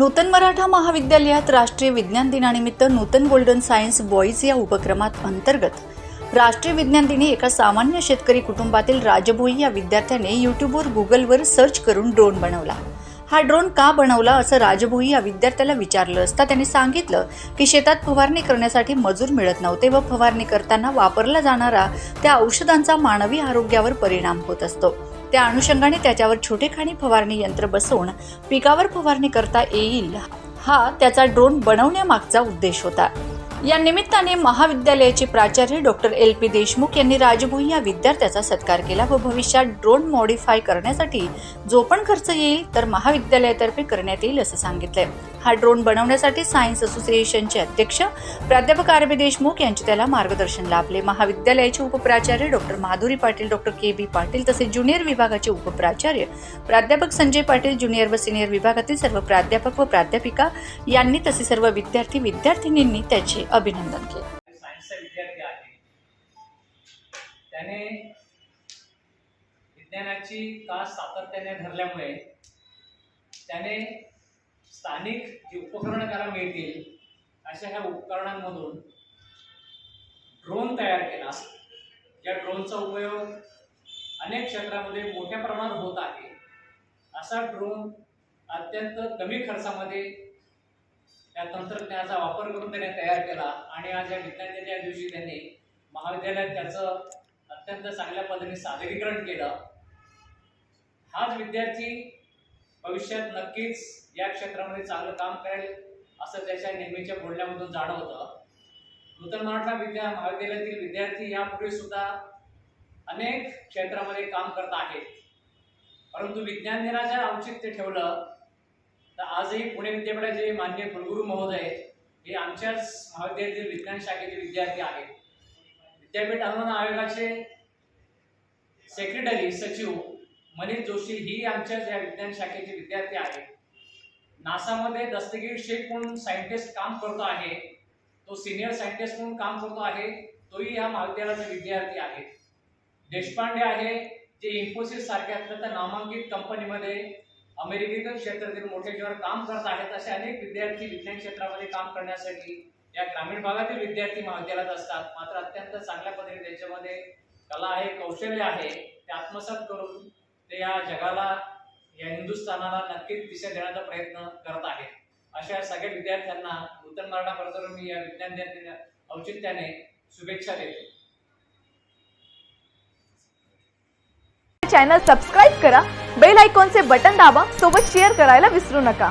नूतन मराठा महाविद्यालयात राष्ट्रीय विज्ञान दिनानिमित्त नूतन गोल्डन सायन्स बॉईज या उपक्रमात अंतर्गत. राष्ट्रीय विज्ञान दिनी एका सामान्य शेतकरी कुटुंबातील राजभोई या विद्यार्थ्याने यूट्यूबवर गुगलवर सर्च करून ड्रोन बनवला. हा ड्रोन का बनवला असं राजभोई या विद्यार्थ्याला विचारलं असता त्याने सांगितलं की शेतात फवारणी करण्यासाठी मजूर मिळत नव्हते व फवारणी करताना वापरला जाणारा त्या औषधांचा मानवी आरोग्यावर परिणाम होत असतो. त्या अनुषंगाने त्याच्यावर छोटेखानी फवारणी यंत्र बसवून पिकावर फवारणी करता येईल. हा त्याचा ड्रोन बनवण्यामागचा उद्देश होता. या निमित्ताने महाविद्यालयाचे प्राचार्य डॉक्टर एल पी देशमुख यांनी राजभोई या विद्यार्थ्याचा सत्कार केला व भविष्यात ड्रोन मॉडीफाय करण्यासाठी जो पण खर्च येईल तर महाविद्यालयातर्फे करण्यात येईल असं सांगितलंय. हा ड्रोन बनवण्यासाठी सायन्स असोसिएशनचे अध्यक्ष प्राध्यापक आर बी देशमुख यांचे त्याला मार्गदर्शन लाभले. महाविद्यालयाचे उपप्राचार्य doctor Madhuri Patil doctor K B Patil तसेच ज्युनियर विभागाचे उपप्राचार्य प्राध्यापक संजय पाटील ज्युनियर व सिनियर विभागातील सर्व प्राध्यापक व प्राध्यापिका यांनी तसे सर्व विद्यार्थी विद्यार्थिनींनी त्याचे अभिनंदन केले. त्याने विज्ञानाची कास सातत्याने धरल्यामुळे त्याने स्थानिक जी उपकरणं त्याला मिळतील अशा ह्या उपकरणांमधून ड्रोन तयार केला. या ड्रोनचा उपयोग अनेक क्षेत्रामध्ये मोठ्या प्रमाणात होत आहे. असा ड्रोन अत्यंत कमी खर्चामध्ये त्या तंत्रज्ञानाचा वापर करून त्याने तयार केला आणि आज या विज्ञान दिवशी त्यांनी महाविद्यालयात त्याचं अत्यंत चांगल्या पद्धतीने सादरीकरण केलं. हाच विद्यार्थी भविष्यात नक्कीच या क्षेत्रामध्ये चांगलं काम करेल असं त्याच्या नेहमीच्या बोलण्यामधून जाणवतं. नूतन मराठा विद्या महाविद्यालयातील विद्यार्थी यापूर्वी सुद्धा अनेक क्षेत्रामध्ये काम करत आहेत. परंतु विज्ञान दिनाचं औचित्य ठेवलं तर आजही पुणे विद्यापीठाचे मान्य कुलगुरू महोदय हे आमच्याच महाविद्यालयातील विज्ञान शाखेचे विद्यार्थी आहेत. विद्यापीठ अनुदान आयोगाचे सेक्रेटरी सचिव मनीष जोशी ही आमच्या ज्या विज्ञान शाखेचे विद्यार्थी आहेत. नासामध्ये दस्तगीर शेख म्हणून सायंटिस्ट काम करतो आहे. तो सिनियर सायंटिस्ट म्हणून काम करतो आहे. तोही या महाविद्यालयाचा विद्यार्थी आहे देशपांडे आहे जे इन्फोसिस सारख्या अत्यंत नामांकित कंपनीमध्ये अमेरिकेतील क्षेत्रातील मोठे जेव्हा काम करत आहेत असे अनेक विद्यार्थी विज्ञान क्षेत्रामध्ये काम करण्यासाठी या ग्रामीण भागातील विद्यार्थी महाविद्यालयात असतात. मात्र अत्यंत चांगल्या पद्धतीने त्यांच्यामध्ये कला आहे कौशल्य आहे. ते आत्मसात करून ते या जगाला या हिंदुस्थानाला नक्कीच दिशा देण्याचा प्रयत्न करत आहेत अशा सगळ्या विद्यार्थ्यांना नूतन मराठा करताना मी या विज्ञान औचित्याने शुभेच्छा देतो. चॅनल सबस्क्राईब करा बेल आयकॉनचे बटन दाबा सोबत शेअर करायला विसरू नका.